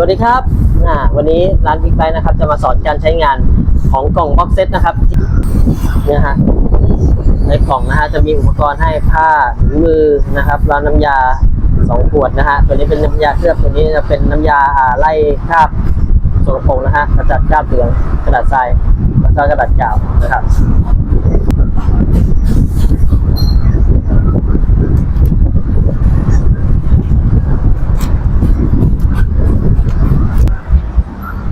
วัสดีครับอ่าวันนี้ร้านบิ๊กไบนะครับ จะมาสอนการใช้งานของกล่องบ็อกเซตนะครับเนี่ยฮะในกล่องนะฮะจะมีอุปกรณ์ให้ผ้าถุงมือนะครับร้านน้ำยาสองขวดนะฮะตัวนี้เป็นน้ำยาเคลือบตัวนี้จะเป็นน้ำยาอ่าไล่คราบสกปรกนะฮะกระจัดคราบเหลืองกระดาษทรายแล้วก็กระดาษกาวนะครับ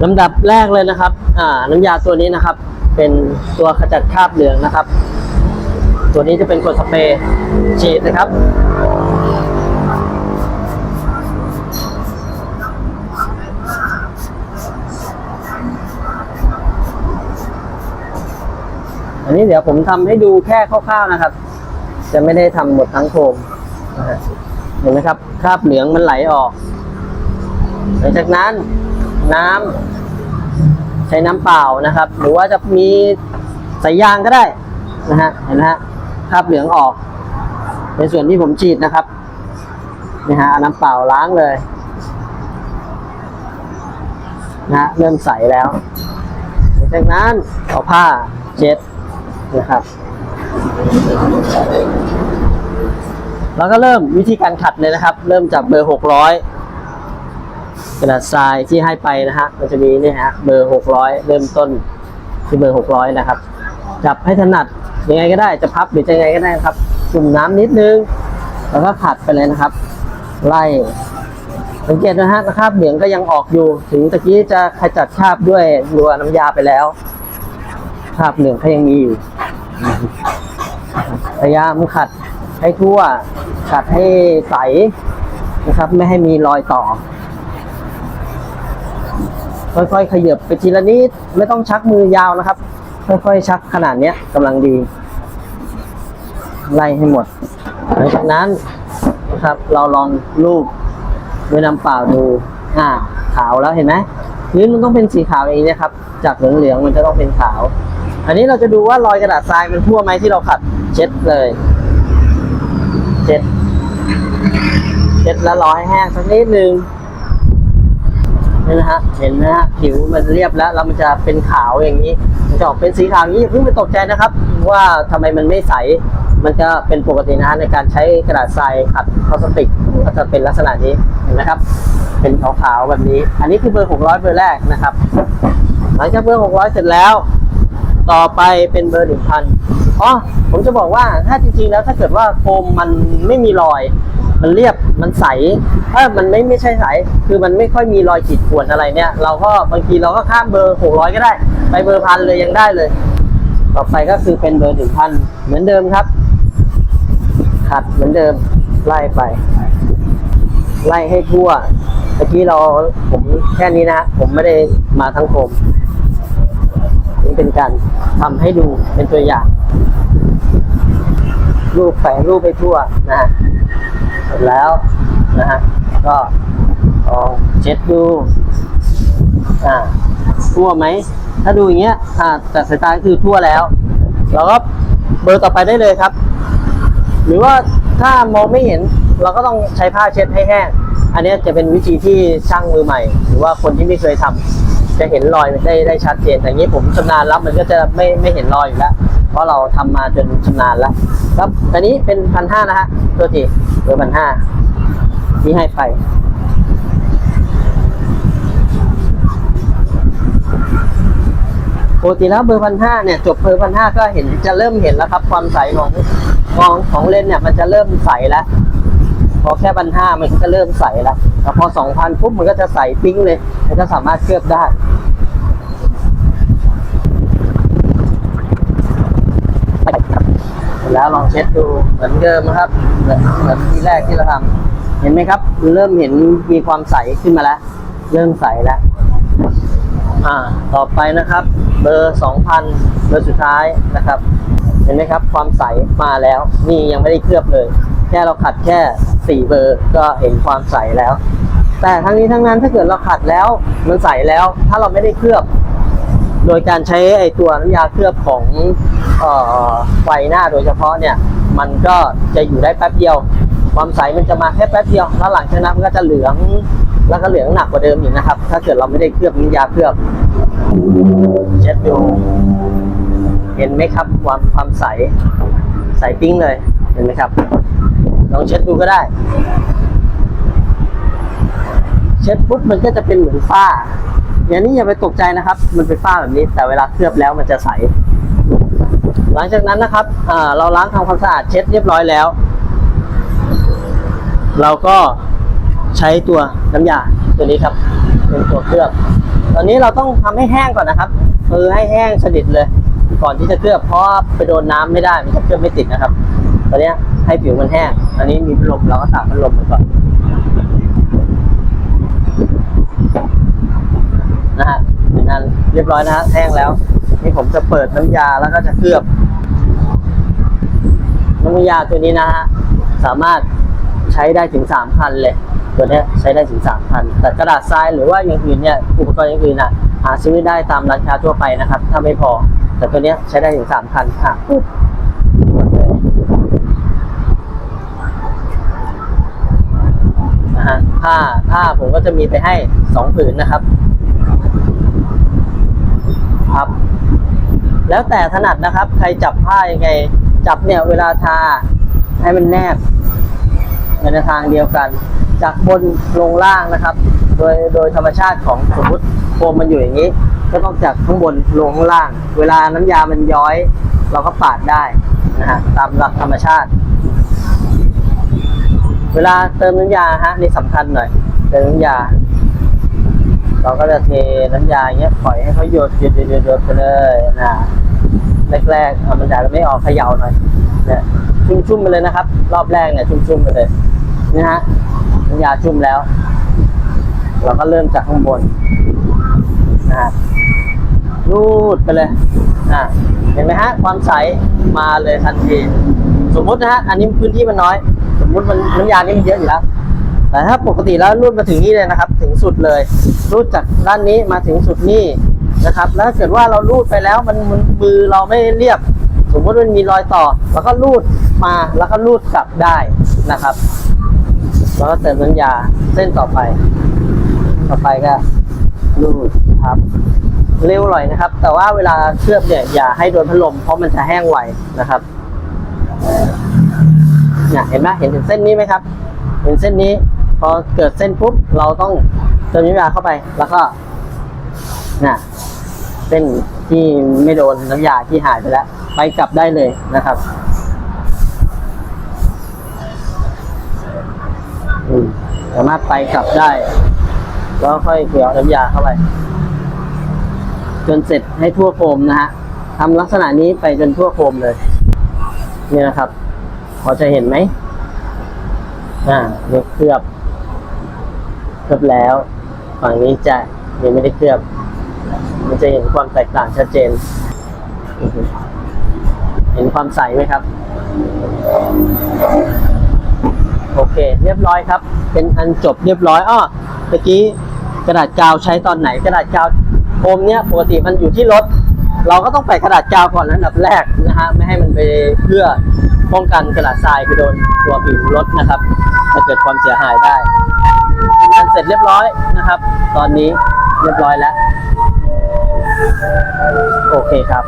ลำดับแรกเลยนะครับ อ่า น้ำยาตัวนี้นะครับ เป็นตัวขจัดคราบเหลืองนะครับ ตัวนี้จะเป็นขวดสเปรย์ฉีดนะครับ อันนี้เดี๋ยวผมทำให้ดูแค่คร่าวๆนะครับ จะไม่ได้ทำหมดทั้งโคมเห็นไหมครับ คราบเหลืองมันไหลออก หลังจากนั้น น้ำใช้น้ำเปล่านะครับ หรือว่าจะมีสายยางก็ได้นะฮะเห็นไหมฮะคราบเหลืองออก ในส่วนที่ผมฉีดนะครับนี่ฮะน้ำเปล่าล้างเลยนะฮะเริ่มใสแล้วจากนั้นเอาผ้าเช็ดนะครับ แล้วก็เริ่มวิธีการขัดเลยนะครับ เริ่มจากเบอร์ห กระดาษทรายที่ให้ไปนะฮะมันจะมีนี่ฮะเบอร์หกร้อยเริ่มต้นที่เบอร์หกร้อยนะครับจับให้ถนัดยังไงก็ได้จะพับหรือจะยังไงก็ได้ครับจุ่มน้ำนิดนึง แล้วก็ขัดไปเลยนะครับ ไล่สังเกตนะฮะคราบเหลืองก็ยังออกอยู่ ถึงตะกี้จะขจัดคราบด้วยรัวน้ำยาไปแล้วคราบเหลืองก็ยังมีอยู่พยายามขัดให้ทั่วขัดให้ใสนะครับ ไม่ให้มีรอยต่อ ค่อยๆ ขยับไปทีละนิดไม่ต้องชักมือยาวนะครับ ค่อยๆ ชักขนาดเนี้ยกำลังดี ไล่ให้หมด หลังจากนั้นนะครับ เราลองลูบด้วยน้ำเปล่าดูอ่าขาวแล้วเห็นไหมพื้นมันต้องเป็นสีขาวอย่างนี้นะครับ จากเหลืองๆมันจะต้องเป็นขาว อันนี้เราจะดูว่ารอยกระดาษทรายมันทั่วไหมที่เราขัด เช็ดเลย เช็ด เช็ดแล้วรอให้แห้งสักนิดนึง นี่นะฮะเห็นนะฮะผิวมันเรียบแล้วแล้วมันจะเป็นขาวอย่างนี้มันจะออกเป็นสีขาวอย่างนี้อย่าเพิ่งไปตกใจนะครับ ว่าทำไมมันไม่ใสมันจะเป็นปกตินะฮะในการใช้กระดาษทรายขัดพลาสติกก็จะเป็นลักษณะนี้เห็นไหมครับ เป็นขาวๆแบบนี้ อันนี้คือเบอร์600 เบอร์แรกนะครับ หลังจากเบอร์600 เสร็จแล้ว ต่อไปเป็นเบอร์ 1,000อ๋อผมจะบอกว่าถ้าจริงๆแล้วถ้าเกิดว่าโฟมมันไม่มีรอย มันเรียบมันใส ถ้ามันไม่ไม่ใช่ใส คือมันไม่ค่อยมีรอยขีดข่วนอะไรเนี่ย เราก็บางทีเราก็ข้ามเบอร์ 600 ก็ได้ ไปเบอร์พันเลยยังได้เลย ต่อไปก็คือเป็นเบอร์1,000เหมือนเดิมครับ ขัดเหมือนเดิมไล่ไป ไล่ให้ทั่วเมื่อกี้เราผมแค่นี้นะ ผมไม่ได้มาทั้งโฟมนี่เป็นการทำให้ดูเป็นตัวอย่าง รูปแฝงรูปไปทั่วนะฮะ เสร็จแล้วนะฮะก็ลองเช็ดดูอ่าทั่วไหม ถ้าดูอย่างเงี้ยอ่าจากสายตาคือทั่วแล้วเราก็เบอร์ต่อไปได้เลยครับ หรือว่าถ้ามองไม่เห็นเราก็ต้องใช้ผ้าเช็ดให้แห้ง อันนี้จะเป็นวิธีที่ช่างมือใหม่ หรือว่าคนที่ไม่เคยทำจะเห็นรอยได้ได้ชัดเจนแต่อย่างนี้ผมชำนาญแล้วมันก็จะไม่ไม่เห็นรอยอยู่แล้ว ราะเราทำมาจนชำนาญแล้วครับอันนี้เป็นพันห้านะฮะตัวทีเบอร์พันห้าที่ให้ไปปกติแล้วเบอร์พันห้าเนี่ยจบเบอร์พันห้าก็เห็นจะเริ่มเห็นแล้วครับ ความใสของของของเลนเนี่ยมันจะเริ่มใสแล้ว พอแค่พันห้ามันก็จะเริ่มใสแล้วแต่พอสองพันปุ๊บมันก็จะใสปิ้งเลยมันก็สามารถเคลือบได้ แล้วลองเช็ดดูเหมือนเดิมนะครับเหมือนเหมือนที่แรกที่เราทำเห็นไหมครับ เริ่มเห็นมีความใสขึ้นมาแล้ว เริ่มใสแล้ว อ่า ต่อไปนะครับ เบอร์สองพันเบอร์สุดท้ายนะครับ เห็นไหมครับ ความใสมาแล้ว นี่ยังไม่ได้เคลือบเลย แค่เราขัดแค่สี่เบอร์ก็เห็นความใสแล้ว แต่ทั้งนี้ทั้งนั้นถ้าเกิดเราขัดแล้วมันใสแล้ว ถ้าเราไม่ได้เคลือบ โดยการใช้ไอตัวน้ำยาเคลือบของออไฟหน้าโดยเฉพาะเนี่ยมันก็จะอยู่ได้แป๊บเดียว ความใสมันจะมาแค่แป๊บเดียว แล้วหลังจากนั้นมันก็จะเหลืองแล้วก็เหลืองหนักกว่าเดิมอีกนะครับ ถ้าเกิดเราไม่ได้เคลือบน้ำยาเคลือบเช็ดดูเห็นไหมครับความความใสใสปิ้งเลยเห็นไหมครับ ลองเช็ดดูก็ได้ ช็ดปุ๊บมันก็จะเป็นเหมือนฝ้า อย่างนี้อย่าไปตกใจนะครับ มันเป็นฝ้าแบบนี้ แต่เวลาเคลือบแล้วมันจะใส หลังจากนั้นนะครับเราล้างทำความสะอาดเช็ดเรียบร้อยแล้ว เราก็ใช้ตัวน้ำยาตัวนี้ครับ เป็นตัวเคลือบ ตอนนี้เราต้องทำให้แห้งก่อนนะครับคือให้แห้งสนิทเลย ก่อนที่จะเคลือบเพราะไปโดนน้ำไม่ได้มันจะเคลือบไม่ติดนะครับ ตอนนี้ให้ผิวมันแห้ง อันนี้มีพัดลมเราก็ตากพัดลมไปก่อน นะฮะเป็นอันเรียบร้อยนะฮะแห้งแล้ว นี่ผมจะเปิดน้ำยาแล้วก็จะเคลือบน้ำยาตัวนี้นะฮะสามารถใช้ได้ถึงสามพันเลย ตัวนี้ใช้ได้ถึงสามพันแต่กระดาษทรายหรือว่าอย่างอื่นเนี่ยอุปกรณ์อย่างอื่นอะหาซื้อได้ตามร้านค้าทั่วไปนะครับ ถ้าไม่พอ แต่ตัวนี้ใช้ได้ถึงสามพันค่ะนะฮะผ้าผ้าผมก็จะมีไปให้สองผืนนะครับ ครับ แล้วแต่ถนัดนะครับ ใครจับผ้ายังไง จับเนี่ยเวลาทาให้มันแนบในทางเดียวกัน จากบนลงล่างนะครับ โดยโดยธรรมชาติของสมมติโฟมมันอยู่อย่างนี้ ก็ต้องจากข้างบนลงข้างล่าง เวลาน้ำยามันย้อย เราก็ปาดได้นะฮะตามหลักธรรมชาติ เวลาเติมน้ำยาฮะนี่สำคัญหน่อยเติมน้ำยา เราก็จะเทน้ำยายาเงี้ยปล่อยให้เขาหยดหยดหยดหยดไปเลยนะแรกๆมันอาจจะไม่ออกเขย่าหน่อยเนี่ยชุ่มๆไปเลยนะครับ รอบแรกเนี่ยชุ่มๆไปเลยนี่ฮะน้ำยาชุ่มแล้ว เราก็เริ่มจากข้างบนนะฮะรูดไปเลยอะเห็นไหมฮะความใสมาเลยทันที สมมุตินะฮะอันนี้พื้นที่มันน้อย สมมุติมันน้ำยานี่มันเยอะอยู่แล้ว แต่ถ้าปกติแล้วรูดมาถึงนี่เลยนะครับ ถึงสุดเลย รูดจากด้านนี้มาถึงสุดนี่นะครับ แล้วถ้าเกิดว่าเรารูดไปแล้วมันมันมือเราไม่เรียบ สมมติมันมีรอยต่อ แล้วก็รูดมาแล้วก็รูดกลับได้นะครับ แล้วก็เติมน้ำยาเส้นต่อไป ต่อไปก็รูดครับ เร็วหน่อยนะครับ แต่ว่าเวลาเคลือบเนี่ยอย่าให้โดนพัดลมเพราะมันจะแห้งไวนะครับเนี่ยเห็นไหมเห็นเส้นนี้ไหมครับ เห็นเส้นนี้ พอเกิดเส้นปุ๊บเราต้องเติมน้ำยาเข้าไป แล้วก็น่ะเส้นที่ไม่โดนน้ำยาที่หายไปแล้ว ไปกลับได้เลยนะครับสามารถไปกลับได้ แล้วค่อยเกี่ยน้ำยาเข้าไป จนเสร็จให้ทั่วโฟมนะฮะทำลักษณะนี้ไปจนทั่วโฟมเลย นี่นะครับ พอจะเห็นไหมอ่านี่เคลือบ เคลือบแล้ว ฝั่งนี้จะยังไม่ได้เคลือบ มันจะเห็นความแตกต่างชัดเจนอือฮึเห็นความใสไหมครับ โอเค เรียบร้อยครับ เป็นอันจบเรียบร้อยอ้อเมื่อกี้กระดาษกาวใช้ตอนไหน กระดาษกาวโฟมเนี้ยปกติมันอยู่ที่รถ เราก็ต้องใส่กระดาษกาวก่อนอันดับแรกนะฮะไม่ให้มันไปเพื่อป้องกันกระดาษทรายไปโดนตัวผิวรถนะครับจะเกิดความเสียหายได้ ทำงานเสร็จเรียบร้อยนะครับ ตอนนี้เรียบร้อยแล้ว โอเคครับ